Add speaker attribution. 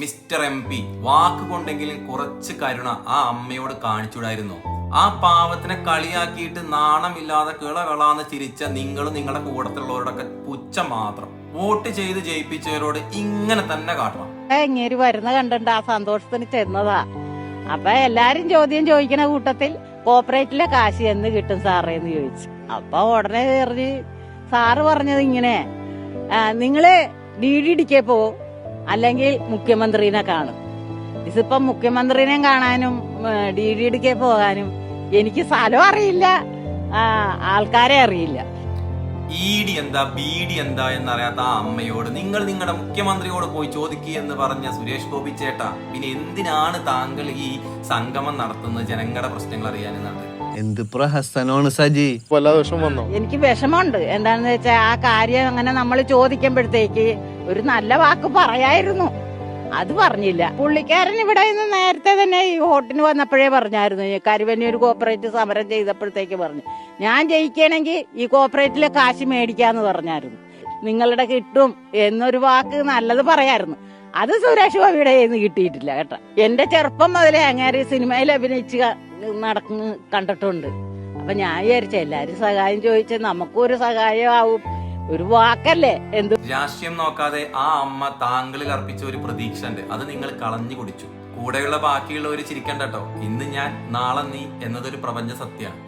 Speaker 1: Mister M P വാക്ക് കൊണ്ടെങ്കിലും കുറച്ച് കരുണ ആ അമ്മയോട് കാണിച്ചുകൂടായിരുന്നു. ആ പാവത്തിനെ കളിയാക്കിയിട്ട് നാണമില്ലാതെ കിളകളാന്ന് ചിരിച്ച നിങ്ങളും നിങ്ങളുടെ കൂടത്തിലുള്ളവരോടൊക്കെ പുച്ഛ മാത്രം. വോട്ട് ചെയ്ത് ജയിപ്പിച്ചവരോട് ഇങ്ങനെ തന്നെ കാട്ടണം.
Speaker 2: വരുന്ന കണ്ടിട്ട് ആ സന്തോഷത്തിന് ചെന്നതാ. അപ്പൊ എല്ലാരും ചോദ്യം ചോദിക്കുന്ന കൂട്ടത്തിൽ കോപ്പറേറ്റിലെ കാശ് എന്ന് കിട്ടും സാറേ എന്ന് ചോദിച്ചു. അപ്പൊ ഉടനെ പറഞ്ഞ് സാറ് പറഞ്ഞത് ഇങ്ങനെ "ആ, നിങ്ങൾ ഡി ഡി ഡിക്കേ പോവും അല്ലെങ്കിൽ മുഖ്യമന്ത്രിനെ കാണും. ഇതിപ്പം മുഖ്യമന്ത്രിനെ കാണാനും ഡി ഡി ഡിക്ക് പോകാനും എനിക്ക് സ്ഥലം അറിയില്ല. ആൾക്കാരെ അറിയില്ല.
Speaker 1: ഇ എന്താ ബി എന്താ ആ അമ്മയോട് നിങ്ങൾ നിങ്ങളുടെ മുഖ്യമന്ത്രിയോട് പോയി ചോദിക്കുക എന്ന് പറഞ്ഞ സുരേഷ് ഗോപി ചേട്ടാ. പിന്നെ എന്തിനാണ് താങ്കൾ ഈ സംഗമം നടത്തുന്നത്? ജനങ്ങളുടെ പ്രശ്നങ്ങൾ അറിയാനെന്നുണ്ട്
Speaker 3: എന്ത് പ്രഹസനമാണ് സജി?
Speaker 4: വല്ലാതെ വിഷമം വന്നോ?
Speaker 2: എനിക്ക് വിഷമമുണ്ട്. എന്താണെന്ന് വെച്ചാ ആ കാര്യം അങ്ങനെ നമ്മൾ ചോദിക്കുമ്പോഴത്തേക്ക് ഒരു നല്ല വാക്ക് പറയായിരുന്നു. അത് പറഞ്ഞില്ല. പുള്ളിക്കാരൻ ഇവിടെ നിന്ന് നേരത്തെ തന്നെ ഈ വോട്ടിന് വന്നപ്പോഴേ പറഞ്ഞായിരുന്നു. കരുവന്നൂർ കോപ്പറേറ്റ് സമരം ചെയ്തപ്പോഴത്തേക്ക് പറഞ്ഞു. ഞാൻ ജയിക്കണമെങ്കിൽ ഈ കോപ്പറേറ്റിലെ കാശ് മേടിക്കാന്ന് പറഞ്ഞായിരുന്നു. നിങ്ങളുടെ കിട്ടും എന്നൊരു വാക്ക് നല്ലത് പറയായിരുന്നു. അത് സുരേഷ് ഗോപിയുടെ നിന്ന് കിട്ടിയിട്ടില്ല കേട്ടോ. എന്റെ ചെറുപ്പം മുതലേ അങ്ങേര് സിനിമയിൽ അഭിനയിച്ച് നടക്കുന്ന കണ്ടിട്ടുണ്ട്. അപ്പൊ ഞാൻ വിചാരിച്ച എല്ലാരും സഹായം ചോദിച്ച സഹായം ആവും ഒരു വാക്കല്ലേ? എന്ത്?
Speaker 1: രാഷ്ട്രീയം നോക്കാതെ ആ അമ്മ താങ്കളിൽ അർപ്പിച്ച ഒരു പ്രതീക്ഷ ഉണ്ട്. അത് നിങ്ങൾ കളഞ്ഞു കുടിച്ചു. കൂടെയുള്ള ബാക്കിയുള്ളവർ ചിരിക്കണ്ട കേട്ടോ. ഇന്ന് ഞാൻ നാളെ നീ എന്നതൊരു പ്രപഞ്ച സത്യമാണ്.